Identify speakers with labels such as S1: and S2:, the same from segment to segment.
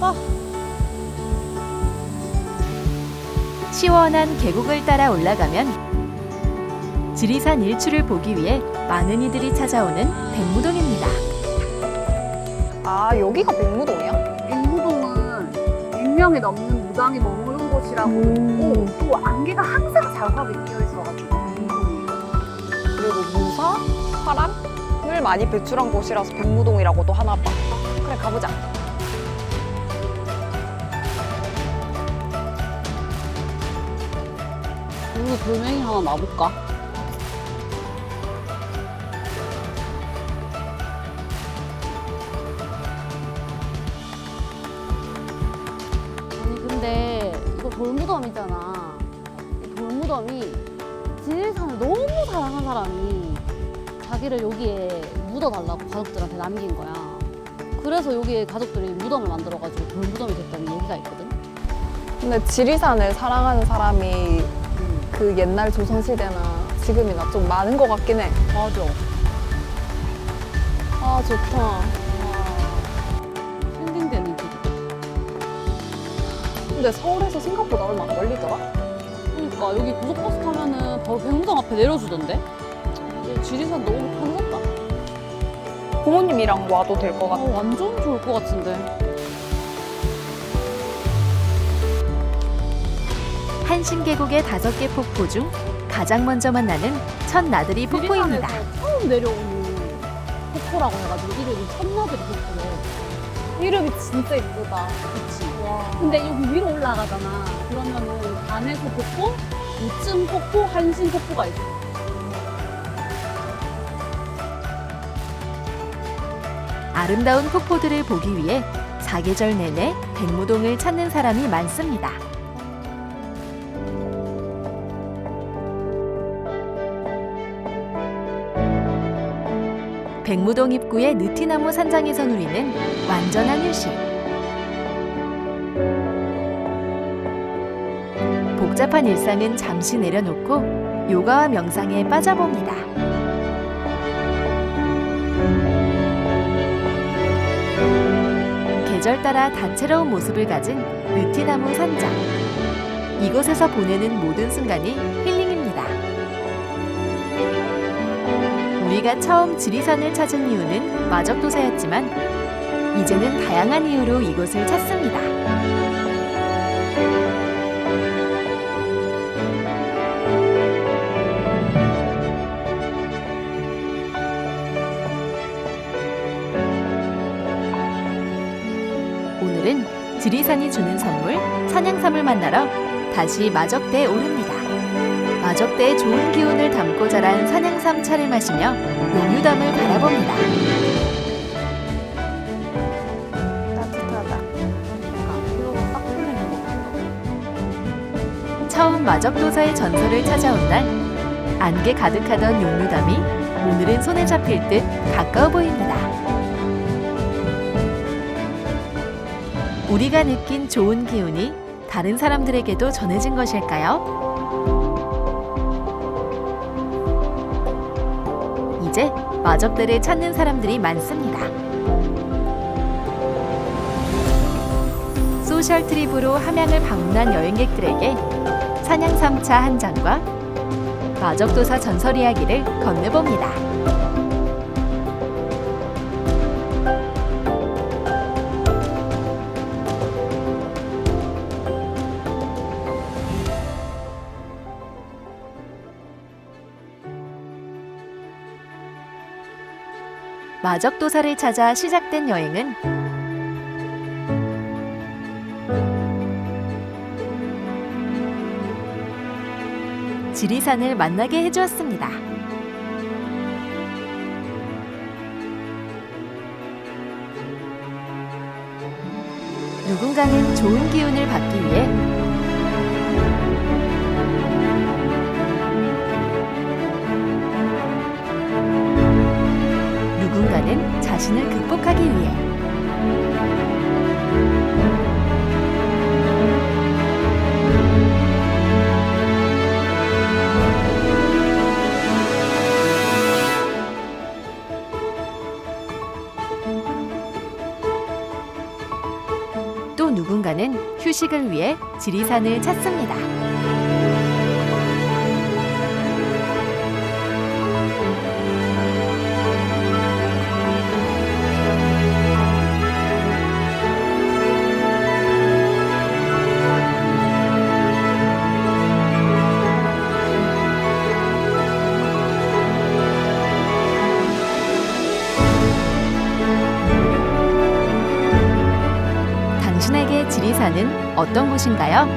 S1: 어. 시원한 계곡을 따라 올라가면 지리산 일출을 보기 위해 많은 이들이 찾아오는 백무동입니다.
S2: 아 여기가 백무동이야?
S3: 백무동은 100명이 넘는 무당이 머무는 곳이라고 음. 있고 또 안개가 항상 자욱하게 끼어있어가지고 백무동이에요.
S2: 그리고 무사, 파랑을 많이 배출한 곳이라서 백무동이라고도 하나 봐. 그래 가보자.
S3: 우리 돌멩이 하나 놔볼까? 아니 근데 이거 돌무덤이잖아. 이 돌무덤이 지리산을 너무 사랑한 사람이 자기를 여기에 묻어달라고 가족들한테 남긴 거야. 그래서 여기에 가족들이 무덤을 만들어가지고 돌무덤이 됐다는 얘기가 있거든.
S2: 근데 지리산을 사랑하는 사람이
S3: 음.
S2: 그 옛날 조선시대나 지금이나 좀 많은 것 같긴 해.
S3: 맞아.
S2: 아 좋다.
S3: 힐링되는 길.
S2: 근데 서울에서 생각보다 얼마 안 걸리더라?
S3: 그러니까 여기 고속버스 타면은 바로 백무동 앞에 내려주던데? 근데 지리산 너무 편졌다.
S2: 부모님이랑 와도 될것
S3: 어,
S2: 같아.
S3: 완전 좋을 것 같은데.
S1: 한신 계곡의 다섯 개 폭포 중 가장 먼저 만나는 첫 나들이 폭포입니다.
S3: 처음 내려오는 폭포라고 해가지고 이름이 천나들이 폭포래.
S2: 이름이 진짜 이쁘다.
S3: 그치.
S2: 와.
S3: 근데 여기 위로 올라가잖아. 그러면은 반에서 폭포, 우쯤 폭포, 한신 폭포가 있어.
S1: 아름다운 폭포들을 보기 위해 사계절 내내 백무동을 찾는 사람이 많습니다. 백무동 입구의 느티나무 산장에서 누리는 완전한 휴식. 복잡한 일상은 잠시 내려놓고 요가와 명상에 빠져봅니다. 계절 따라 다채로운 모습을 가진 느티나무 산장. 이곳에서 보내는 모든 순간이 우리가 처음 지리산을 찾은 이유는 마적도사였지만 이제는 다양한 이유로 이곳을 찾습니다. 오늘은 지리산이 주는 선물 산양삼을 만나러 다시 마적대에 오릅니다. 마적대의 좋은 기운을 담고 자란 산양삼 차를 마시며 용유담을 바라봅니다.
S2: 따뜻하다.
S1: 처음 마적도사의 전설을 찾아온 날 안개 가득하던 용유담이 오늘은 손에 잡힐 듯 가까워 보입니다. 우리가 느낀 좋은 기운이 다른 사람들에게도 전해진 것일까요? 이제 마적대를 찾는 사람들이 많습니다. 소셜 트립으로 함양을 방문한 여행객들에게 산양 3차 한 잔과 마적도사 전설 이야기를 건네봅니다. 마적도사를 찾아 시작된 여행은 지리산을 만나게 해주었습니다. 누군가는 좋은 기운을 받기 위해 극복하기 위해 또 누군가는 휴식을 위해 지리산을 찾습니다. 지리산은 어떤 곳인가요?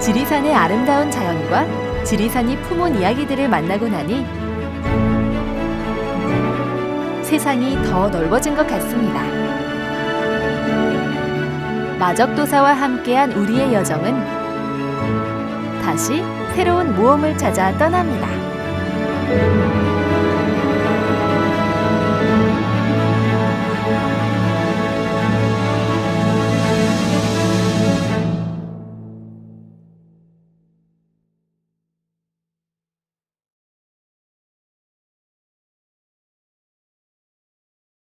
S1: 지리산의 아름다운 자연과 지리산이 품은 이야기들을 만나고 나니 세상이 더 넓어진 것 같습니다. 마적도사와 함께한 우리의 여정은 다시 새로운 모험을 찾아 떠납니다.